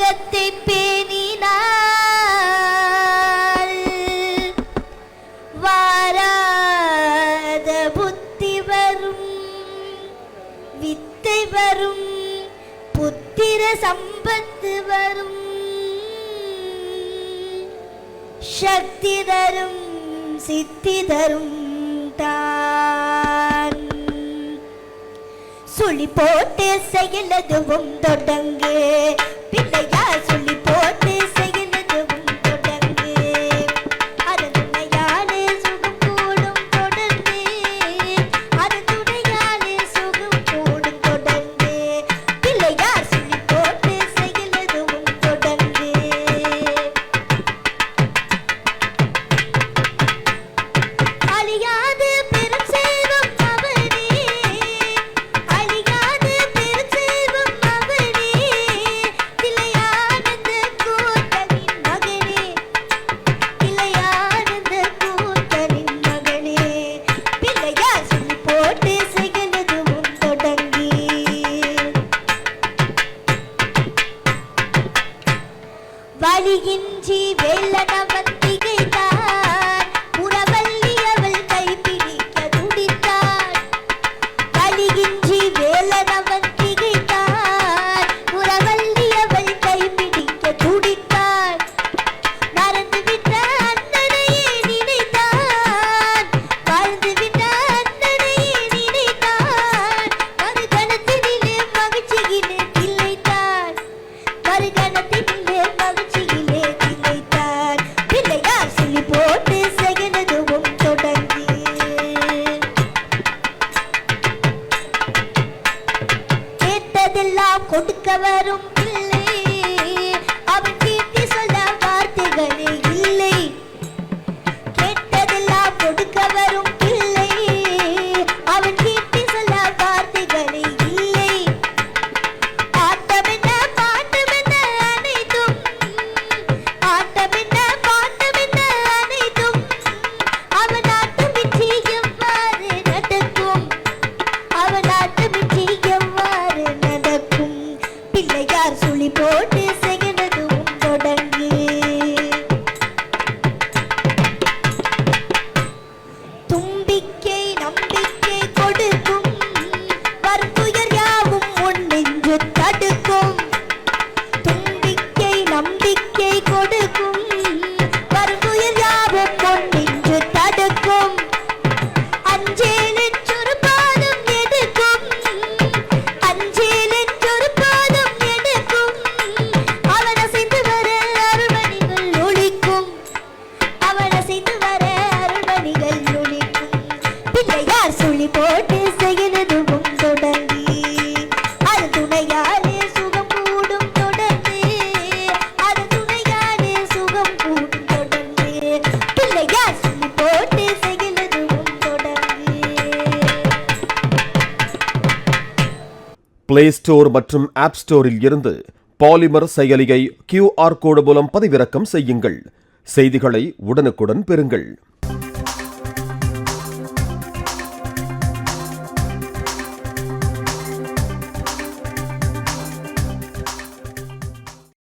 உலகத்தை பேணினால் வாராத புத்தி வரும் வித்தை வரும் புத்திர சம்பத்து வரும். சக்தி தரும் சித்தி தரும் தான். சுழி போட்டு செயல் அதுவும் பிள்ளையார் வருகின்றி வெள்ளனவத்தி കൊടുക്കവരും சுழி போட்டு செய்யறதுவும் தொடர்ந்து. அது துணையாலே சுகம் கூடும் தொடர்ந்து. அது துணையாலே சுகம் கூடும் தொடர்ந்து. பிள்ளையார் சுழி போட்டு செய்யறதுவும் தொடர்ந்து. பிளே ஸ்டோர் மற்றும் ஆப் ஸ்டோரில் இருந்து பாலிமர் செயலியை கியூஆர் கோடு மூலம் பதிவிறக்கம் செய்யுங்கள். செய்திகளை உடனுக்குடன் பெறுங்கள்.